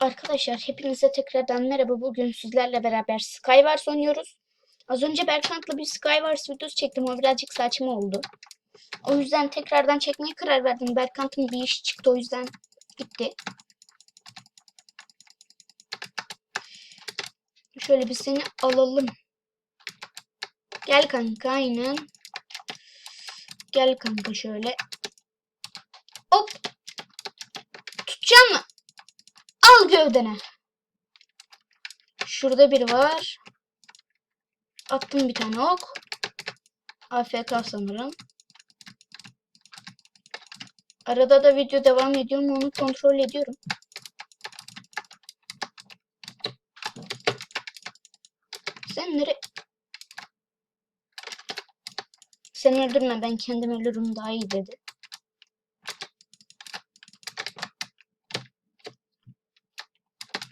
Arkadaşlar hepinize tekrardan merhaba. Bugün sizlerle beraber Skywars oynuyoruz. Az önce Berkant'la bir Skywars videosu çektim. O birazcık saçma oldu. O yüzden tekrardan çekmeye karar verdim. Berkant'ın bir işi çıktı o yüzden gitti. Şöyle bir seni alalım. Gel kanka aynen. Gel kanka şöyle. Hop. Tutacağım mı? Al gövdene. Şurada biri var. Attım bir tane ok. AFK sanırım. Arada da video devam ediyor mu onu kontrol ediyorum. Sen nere... Sen öldürme ben kendim ölürüm daha iyi dedi.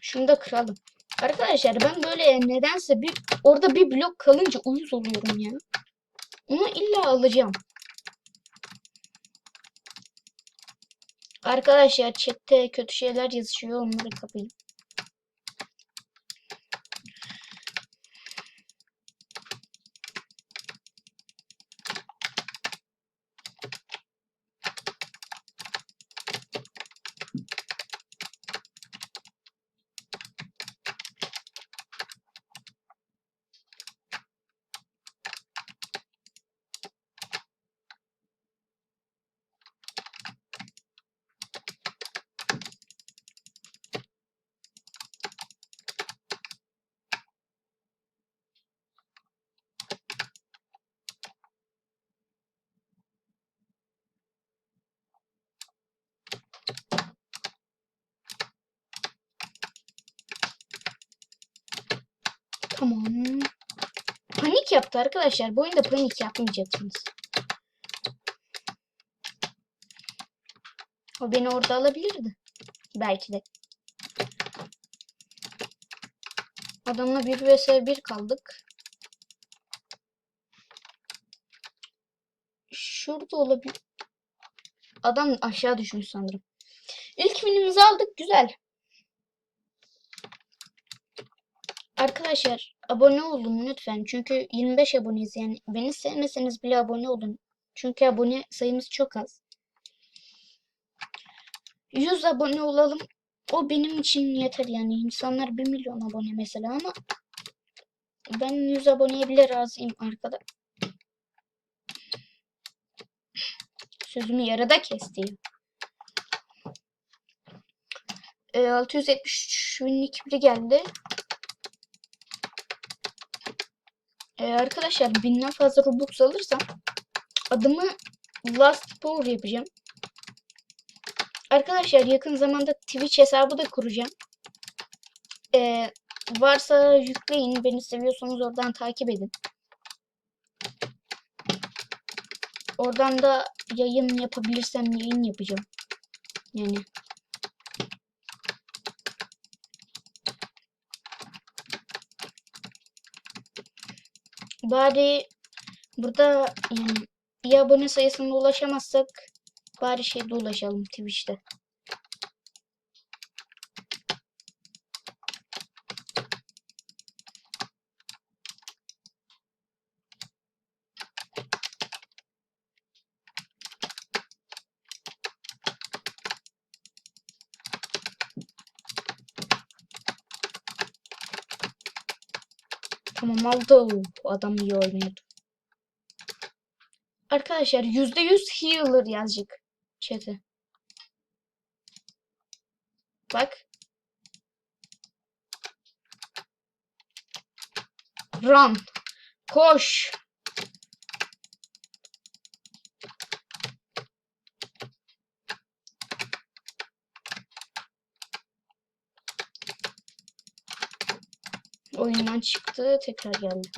Şunu da kıralım. Arkadaşlar ben böyle nedense bir orada bir blok kalınca uyuz oluyorum ya. Onu illa alacağım. Arkadaşlar chatte kötü şeyler yazışıyor onları kapayım. Tamam. Panik yaptı arkadaşlar. Bu oyunda panik yapmayacaksınız. O beni orada alabilirdi. Belki de. Adamla 1 vs 1 kaldık. Şurada olabilir. Adam aşağı düşmüş sanırım. İlk winimizi aldık. Güzel. Arkadaşlar abone olun lütfen. Çünkü 25 aboneyiz yani. Beni sevmeseniz bile abone olun. Çünkü abone sayımız çok az. 100 abone olalım. O benim için yeter yani. İnsanlar 1 milyon abone mesela ama ben 100 aboneye bile razıyım arkada. Sözümü yarıda kesti. ya. Ee, 673 binlik biri geldi. Ee, arkadaşlar binden fazla Robux alırsam adımı Last Power yapacağım. Arkadaşlar yakın zamanda Twitch hesabı da kuracağım. Ee, varsa yükleyin. Beni seviyorsanız oradan takip edin. Oradan da yayın yapabilirsem yayın yapacağım. Yani Bari burada yani bir abone sayısına ulaşamazsak bari şeyde ulaşalım Twitch'te. Tamam aldı. Adam iyi oynuyordu. Arkadaşlar %100 healer yazacak chat'e. Bak. Run. Koş. Oyundan çıktı. Tekrar geldi.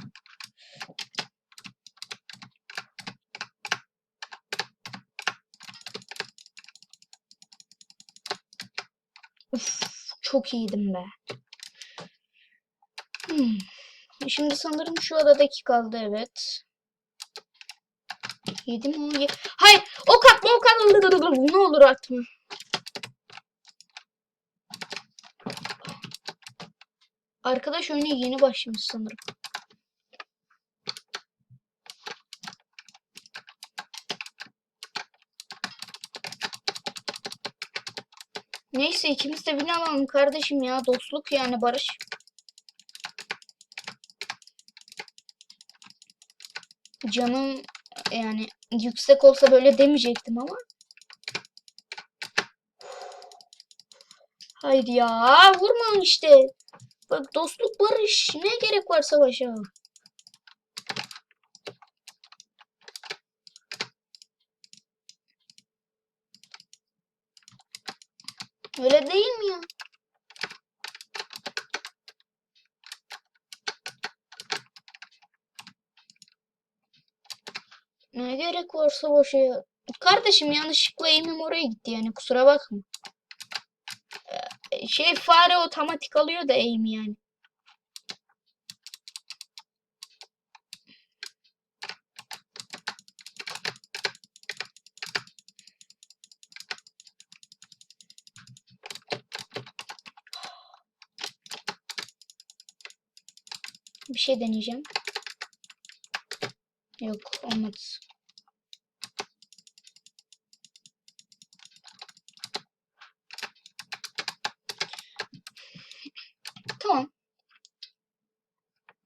Uf, çok iyiydim be. Hmm. Şimdi sanırım şu adadaki kaldı evet. Yedim o ye Hayır ok atma ok atma. Ne olur atma. Arkadaş oyuna yeni başlamış sanırım. Neyse ikimiz de alalım kardeşim ya. Dostluk yani barış. Canım yani yüksek olsa böyle demeyecektim ama. Haydi ya vurma işte. Bak dostluk barış. Ne gerek var savaşa? Öyle değil mi ya? Ne gerek var savaşa? Kardeşim yanlışlıkla aim'im oraya gitti yani kusura bakma. Şey fare otomatik alıyor da aim yani. Bir şey deneyeceğim. Yok olmadı. Tamam.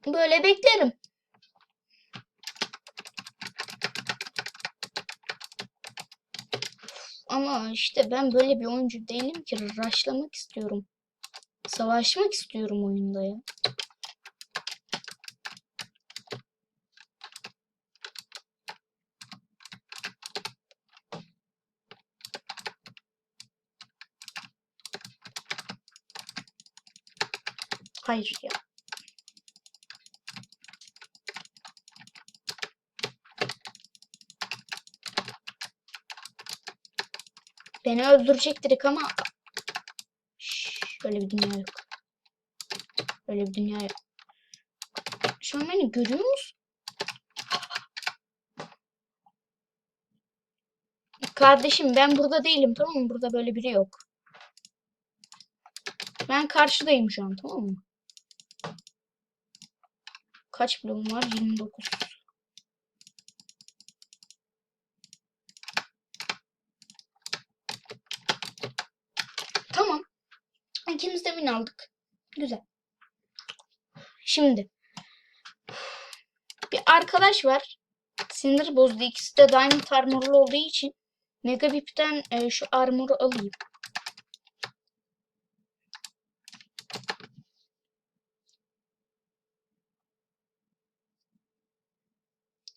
Böyle beklerim. Ama işte ben böyle bir oyuncu değilim ki. Rushlamak istiyorum. Savaşmak istiyorum oyunda ya. Hayır ya. Beni öldürecek direkt ama Şşş, öyle bir dünya yok. Öyle bir dünya yok. Şu an beni görüyor musun? Kardeşim ben burada değilim tamam mı? Burada böyle biri yok. Ben karşıdayım şu an tamam mı? Kaç bloğum var? 29. Tamam. İkimiz de win aldık. Güzel. Şimdi. Bir arkadaş var. Sinir bozdu. İkisi de Diamond Armor'lu olduğu için Megabip'ten e, şu armor'u alayım.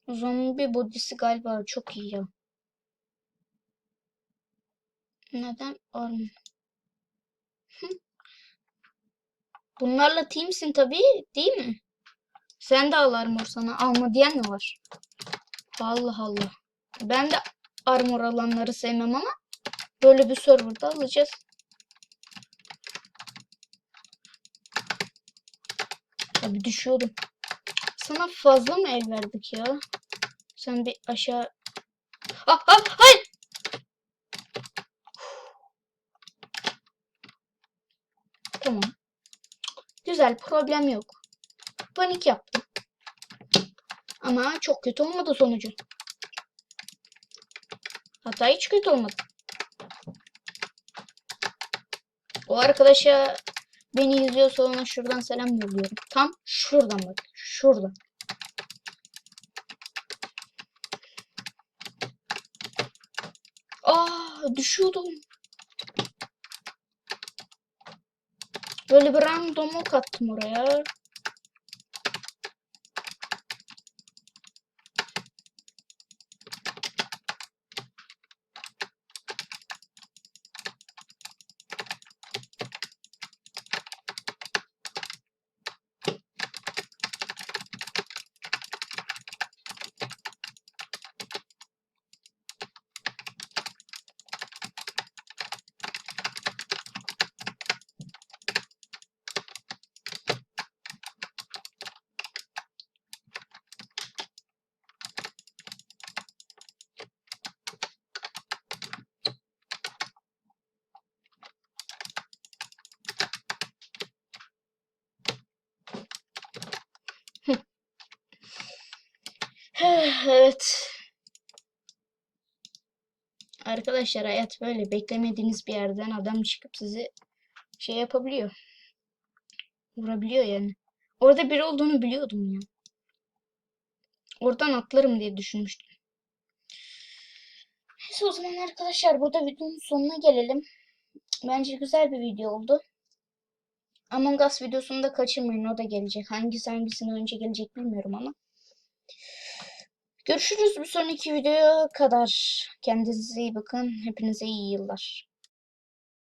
Zombi body'si galiba çok iyi ya. Neden armor? Bunlarla teamsin tabii değil mi? Sen de al armor sana. Alma diyen mi var? Allah Allah. Ben de armor alanları sevmem ama böyle bir serverda alacağız. Tabii düşüyordum. Sana fazla mı el verdik ya? Sen bir aşağı... Ah, ah, hayır! Tamam. Güzel, problem yok. Panik yaptım. Ama çok kötü olmadı sonucu. Hatta hiç kötü olmadı. O arkadaşa beni izliyorsa ona şuradan selam yolluyorum. Tam şuradan bak. Şuradan. Aa düşüyordum. Böyle bir random ok attım oraya. Evet. Arkadaşlar hayat böyle beklemediğiniz bir yerden adam çıkıp sizi şey yapabiliyor. Vurabiliyor yani. Orada biri olduğunu biliyordum ya. Oradan atlarım diye düşünmüştüm. Neyse o zaman arkadaşlar burada videonun sonuna gelelim. Bence güzel bir video oldu. Among Us videosunu da kaçırmayın. O da gelecek. Hangisi hangisine önce gelecek bilmiyorum ama. Görüşürüz bir sonraki videoya kadar. Kendinize iyi bakın. Hepinize iyi yıllar.